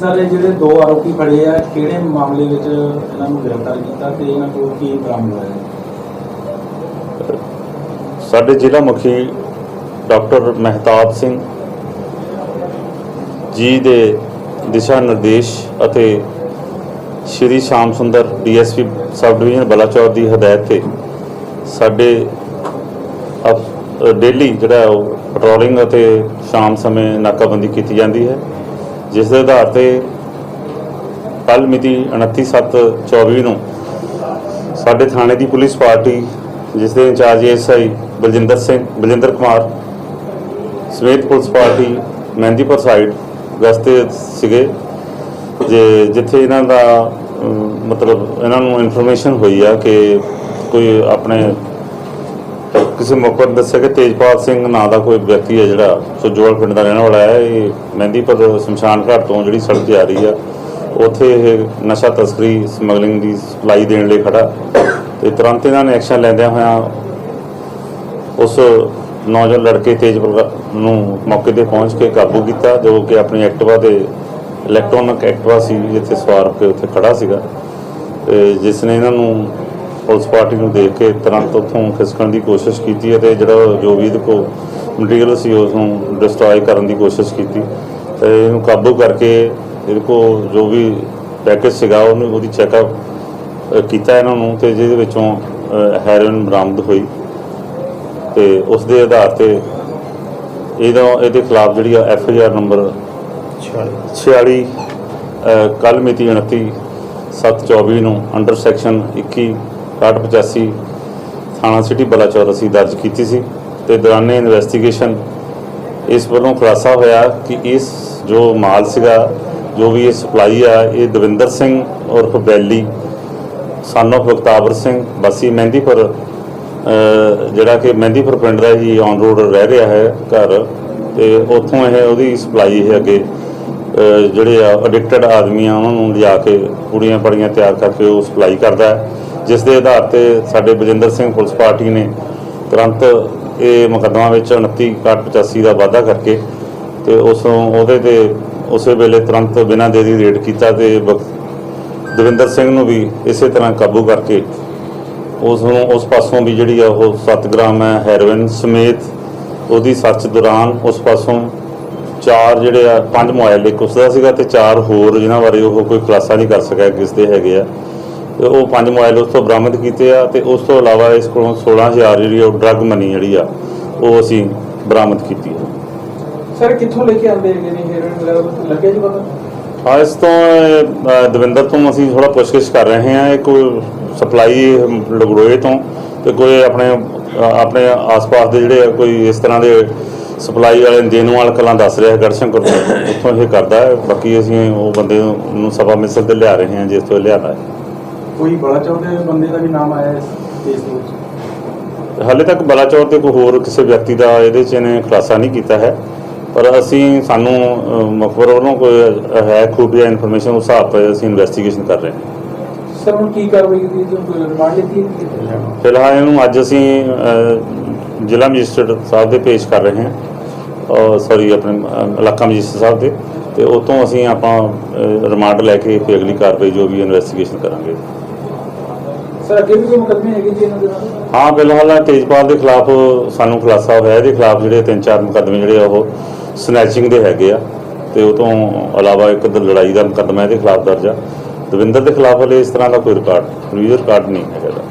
Sir ਇਹ ਜਿਹੜੇ ਦੋ ਆਰੋਪੀ ਫੜੇ ਆ, ਕਿਹੜੇ ਮਾਮਲੇ ਵਿੱਚ ਇਹਨਾਂ ਨੂੰ ਗ੍ਰਿਫਤਾਰ ਕੀਤਾ ਤੇ ਇਹਨਾਂ ਕੋਲ ਕੀ ਬਰਾਮਦ ਹੋਇਆ? ਸਾਡੇ ਜ਼ਿਲ੍ਹਾ ਮੁਖੀ ਡਾਕਟਰ ਮਹਿਤਾਬ ਸਿੰਘ ਜੀ ਦੇ ਦਿਸ਼ਾ ਨਿਰਦੇਸ਼ ਅਤੇ Shri Sham Sundar DSP sub division Balachaur ਦੀ ਹਦਾਇਤ ਤੇ ਸਾਡੇ ਡੇਲੀ ਜਿਹੜਾ ਉਹ ਪੈਟਰੋਲਿੰਗ ਅਤੇ ਸ਼ਾਮ ਸਮੇਂ ਨਾਕਾਬੰਦੀ ਕੀਤੀ ਜਾਂਦੀ ਹੈ। ਜਿਸ ਦੇ ਆਧਾਰ ਤੇ ਕੱਲ ਮਿਤੀ 29/7/24 ਨੂੰ ਸਾਡੇ ਥਾਣੇ ਦੀ ਪੁਲਿਸ ਪਾਰਟੀ, ਜਿਸ ਦੇ ਇੰਚਾਰਜ ਐਸਆਈ ਬਲਜਿੰਦਰ ਸਿੰਘ, ਬਲਜਿੰਦਰ ਕੁਮਾਰ, ਸਮੇਤ ਪੁਲਿਸ ਪਾਰਟੀ ਮਹਿੰਦੀਪੁਰ ਸਾਈਡ ਗਸਤੇ ਸੀਗੇ, ਜੇ ਜਿੱਥੇ ਇਹਨਾਂ ਦਾ ਮਤਲਬ ਇਹਨਾਂ ਨੂੰ ਇਨਫੋਰਮੇਸ਼ਨ ਹੋਈ ਆ ਕਿ ਕੋਈ ਆਪਣੇ ਕਿਸੇ ਮੌਕੇ ਤੇ ਦੱਸਿਆ ਕਿ ਤੇਜਪਾਲ ਸਿੰਘ ਨਾਂ ਦਾ ਕੋਈ ਵਿਅਕਤੀ ਹੈ ਜਿਹੜਾ ਸੁਜੋਲ ਪਿੰਡ ਦਾ ਰਹਿਣ ਵਾਲਾ ਹੈ। ਇਹ ਮਹਿੰਦੀਪੁਰ ਸ਼ਮਸ਼ਾਨ ਘਾਟ ਤੋਂ ਜਿਹੜੀ ਸੜਕ 'ਤੇ ਆ ਰਹੀ ਆ। ਉੱਥੇ ਇਹ ਨਸ਼ਾ ਤਸਕਰੀ ਸਮਗਲਿੰਗ ਦੀ ਸਪਲਾਈ ਦੇਣ ਲਈ ਖੜਾ। ਤੇ ਤੁਰੰਤ ਇਹਨਾਂ ਨੇ ਐਕਸ਼ਨ ਲੈਂਦਿਆਂ ਹੋਇਆਂ ਉਸ ਨੌਜਵਾਨ ਲੜਕੇ ਤੇਜਪਾਲ ਨੂੰ ਮੌਕੇ ਤੇ ਪਹੁੰਚ ਕੇ ਕਾਬੂ ਕੀਤਾ, ਜੋ ਕਿ ਆਪਣੀ ਐਕਟਿਵਾ ਤੇ ਇਲੈਕਟ੍ਰੋਨਿਕ ਐਕਟਿਵਾ ਸੀ, ਜਿੱਥੇ ਸਵਾਰ ਕੇ ਉੱਥੇ ਖੜਾ ਸੀਗਾ। ਤੇ ਜਿਸ ਨੇ ਇਹਨਾਂ ਨੂੰ ਪੁਲਿਸ ਪਾਰਟੀ ਨੂੰ ਦੇਖ ਕੇ ਤੁਰੰਤ ਉੱਥੋਂ ਖਿਸਕਣ ਦੀ ਕੋਸ਼ਿਸ਼ ਕੀਤੀ ਅਤੇ ਜਿਹੜਾ ਜੋ ਵੀ ਇਹਦੇ ਕੋਲ ਮਟੀਰੀਅਲ ਸੀ ਉਸ ਨੂੰ ਡਿਸਟਰੋਏ ਕਰਨ ਦੀ ਕੋਸ਼ਿਸ਼ ਕੀਤੀ। ਤੇ ਇਹਨੂੰ ਕਾਬੂ ਕਰਕੇ ਇਹਦੇ ਕੋਲ ਜੋ ਵੀ ਪੈਕੇਜ ਸੀਗਾ ਉਹਨੂੰ ਉਹਦੀ ਚੈੱਕਅਪ ਕੀਤਾ ਇਹਨਾਂ ਨੂੰ ਤੇ ਜਿਹਦੇ ਵਿੱਚੋਂ ਹੈਰੋਇਨ ਬਰਾਮਦ ਹੋਈ। ਤੇ ਉਸ ਦੇ ਆਧਾਰ ਤੇ ਇਹਦਾ ਇਹਦੇ ਖਿਲਾਫ ਜਿਹੜੀ ਆ ਐਫ ਆਈ ਆਰ ਨੰਬਰ 46 ਕੱਲ ਮਿਤੀ 29 724 ਨੂੰ ਅੰਡਰ ਸੈਕਸ਼ਨ 21 65 ਥਾਣਾ ਸਿਟੀ ਬਲਾਚੌਰ ਅਸੀਂ ਦਰਜ ਕੀਤੀ ਸੀ ਤੇ ਦੌਰਾਨੇ ਇਨਵੈਸਟੀਗੇਸ਼ਨ ਇਸ ਵੱਲੋਂ ਖੁਲਾਸਾ ਹੋਇਆ ਕਿ ਇਸ ਜੋ ਮਾਲ ਸੀਗਾ, ਜੋ ਵੀ ਇਹ ਸਪਲਾਈ ਆ, ਇਹ ਦਵਿੰਦਰ ਸਿੰਘ ਔਰ ਬੈਲੀ, son of ਬਖਤਾਵਰ ਸਿੰਘ ਬਸੀ ਮਹਿੰਦੀਪੁਰ ਜਿਹੜਾ ਕਿ ਮਹਿੰਦੀਪੁਰ ਪਿੰਡ ਦਾ ਹੀ ਔਨ ਰੋਡ ਰਹਿ ਰਿਹਾ ਹੈ ਘਰ ਤੇ ਉੱਥੋਂ ਇਹ ਉਹਦੀ ਸਪਲਾਈ ਇਹ ਅੱਗੇ ਜਿਹੜੇ ਆ ਐਡਿਕਟਡ ਆਦਮੀ ਆ, ਉਹਨਾਂ ਨੂੰ ਲਿਜਾ ਕੇ ਕੁੜੀਆਂ ਪੜੀਆਂ ਤਿਆਰ ਕਰਕੇ ਉਹ ਸਪਲਾਈ ਕਰਦਾ ਹੈ। ਜਿਸ ਦੇ ਆਧਾਰ ਤੇ ਸਾਡੇ ਬਜਿੰਦਰ ਸਿੰਘ ਪੁਲਿਸ ਪਾਰਟੀ ਨੇ ਤੁਰੰਤ ਇਹ ਮੁਕੱਦਮਾ ਵਿੱਚ 29 85 ਦਾ ਵਾਅਦਾ ਕਰਕੇ ਤੇ ਉਸ ਨੂੰ ਉਹਦੇ ਤੇ ਉਸੇ ਵੇਲੇ ਤੁਰੰਤ ਬਿਨਾਂ ਦੇਰੀ ਰੇਡ ਕੀਤਾ ਤੇ ਬਖ- ਦਵਿੰਦਰ ਸਿੰਘ ਨੂੰ ਵੀ ਇਸੇ ਤਰ੍ਹਾਂ ਕਾਬੂ ਕਰਕੇ ਉਸ ਨੂੰ ਉਸ ਪਾਸੋਂ ਵੀ ਜਿਹੜੀ ਆ ਉਹ 7 ਗ੍ਰਾਮ ਹੈ ਹੈਰੋਇਨ ਸਮੇਤ ਉਹਦੀ ਸਰਚ ਦੌਰਾਨ ਉਸ ਪਾਸੋਂ ਚਾਰ ਜਿਹੜੇ ਆ, ਪੰਜ ਮੋਬਾਈਲ, ਇੱਕ ਉਸਦਾ ਸੀਗਾ ਤੇ ਚਾਰ ਹੋਰ ਜਿਨ੍ਹਾਂ ਬਾਰੇ ਉਹ ਕੋਈ ਖੁਲਾਸਾ ਨਹੀਂ ਕਰ ਸਕਿਆ, ਕਿਸ ਦੇ ਹੈਗੇ ਆ। ਉਹ ਪੰਜ ਮੋਬਾਈਲ ਉਸ ਤੋਂ ਬਰਾਮਦ ਕੀਤੇ ਆ ਤੇ ਉਸ ਤੋਂ ਇਲਾਵਾ ਇਸ ਕੋਲੋਂ 16000 ਜਿਹੜੀ ਆ ਉਹ ਡਰੱਗ ਮਨੀ ਜਿਹੜੀ ਆ ਉਹ ਅਸੀਂ ਬਰਾਮਦ ਕੀਤੀ ਆ। ਸਰ ਕਿੱਥੋਂ ਲੈ ਕੇ ਆਉਂਦੇ ਹੈਗੇ ਨੇ ਹੈਰੋਇਨ ਲੱਗਿਆ ਜੀ ਪਤਾ ਹਾਂ ਇਸ ਤੋਂ ਦਵਿੰਦਰ ਤੋਂ ਅਸੀਂ ਥੋੜਾ ਪੁੱਛਗਿੱਛ ਕਰ ਰਹੇ ਹਾਂ। ਇਹ ਕੋਈ ਸਪਲਾਈ ਲਗੜੋਏ ਤੋਂ ਤੇ ਕੋਈ ਆਪਣੇ ਆਪਣੇ ਆਸ-ਪਾਸ ਦੇ ਜਿਹੜੇ ਆ ਕੋਈ ਇਸ ਤਰ੍ਹਾਂ ਦੇ ਸਪਲਾਈ ਵਾਲੇ ਦੇਨਵਾਲ ਕਲਾਂ ਦੱਸ ਰਿਹਾ ਗੜਸ਼ੰਕਰ ਤੋਂ। ਉੱਥੋਂ ਇਹ ਕਰਦਾ ਹੈ। ਬਾਕੀ ਅਸੀਂ ਉਹ ਬੰਦੇ ਨੂੰ ਸਭਾ ਮਿਸਲ ਤੇ ਲਿਆ ਰਹੇ ਹਾਂ ਜਿਸ ਤੋਂ ਲਿਆਦਾ ਹੈ। ਕੋਈ ਬੜਾ ਚਾਹੁੰਦੇ ਬੰਦੇ ਦਾ ਵੀ ਨਾਮ ਆਇਆ ਇਸ ਕੇਸ ਦੇ ਵਿੱਚ? ਹਾਲੇ ਤੱਕ ਬਲਾਚੌਰ ਤੇ ਕੋਈ ਹੋਰ ਕਿਸੇ ਵਿਅਕਤੀ ਦਾ ਇਹਦੇ 'ਚ ਇਹਨੇ ਖੁਲਾਸਾ ਨਹੀਂ ਕੀਤਾ ਹੈ। ਪਰ ਅਸੀਂ ਸਾਨੂੰ ਅਹ, ਮੁਖਬਰ ਵੱਲੋਂ ਕੋਈ ਹੈ ਖੂਬੀਆ ਇਨਫੋਰਮੇਸ਼ਨ ਉਸ ਹਿਸਾਬ ਤੇ ਅਸੀਂ ਇਨਵੈਸਟੀਗੇਸ਼ਨ ਕਰ ਰਹੇ ਹਾਂ। ਸਰ ਹੁਣ ਕੀ ਕਾਰਵਾਈ ਕੀਤੀ ਜੋ ਕੋਈ ਰਿਮਾਂਡ ਲਿੱਤੀ ਹੈ? ਕਿ ਕਿੱਥੇ ਜਾਣਾ ਫਿਲਹਾਲ ਇਹਨੂੰ ਅੱਜ ਅਸੀਂ ਅਹ, ਜ਼ਿਲ੍ਹਾ ਮੈਜਿਸਟਰੇਟ ਸਾਹਿਬ ਦੇ ਪੇਸ਼ ਕਰ ਰਹੇ ਹਾਂ। ਸੌਰੀ ਆਪਣੇ ਅਹ, ਇਲਾਕਾ ਮੈਜਿਸਟਰੇਟ ਸਾਹਿਬ ਦੇ। ਤੇ ਉਤੋਂ ਅਸੀਂ ਆਪਾਂ ਰਿਮਾਂਡ ਲੈ ਕੇ ਫਿਰ ਅਗਲੀ ਕਾਰਵਾਈ ਜੋ ਵੀ ਇਨਵੈਸਟੀਗੇਸ਼ਨ ਕਰਾਂਗੇ। ਸਰ, ਅੱਗੇ ਵੀ ਕੋਈ ਮੁਕੱਦਮੇ ਹੈਗੇ ਜੀ ਇਹਨਾਂ ਦੇ ਨਾਲ? ਹਾਂ ਬਿਲਹਾਲ ਤੇਜਪਾਲ ਦੇ ਖਿਲਾਫ ਸਾਨੂੰ ਖੁਲਾਸਾ ਹੋਇਆ ਇਹਦੇ ਖਿਲਾਫ ਜਿਹੜੇ ਤਿੰਨ ਚਾਰ ਮੁਕੱਦਮੇ ਜਿਹੜੇ ਆ, ਉਹ ਸਨੈਚਿੰਗ ਦੇ ਹੈਗੇ ਆ। ਤੇ ਉਹ ਤੋਂ ਇਲਾਵਾ ਇੱਕ ਲੜਾਈ ਦਾ ਮੁਕੱਦਮਾ ਇਹਦੇ ਖਿਲਾਫ ਦਰਜ ਆ। ਦਵਿੰਦਰ ਦੇ ਖਿਲਾਫ ਹਲੇ ਇਸ ਤਰ੍ਹਾਂ ਦਾ ਕੋਈ ਰਿਕਾਰਡ ਰਿਕਾਰਡ ਨਹੀਂ ਹੈਗਾ। ਇਹਦਾ।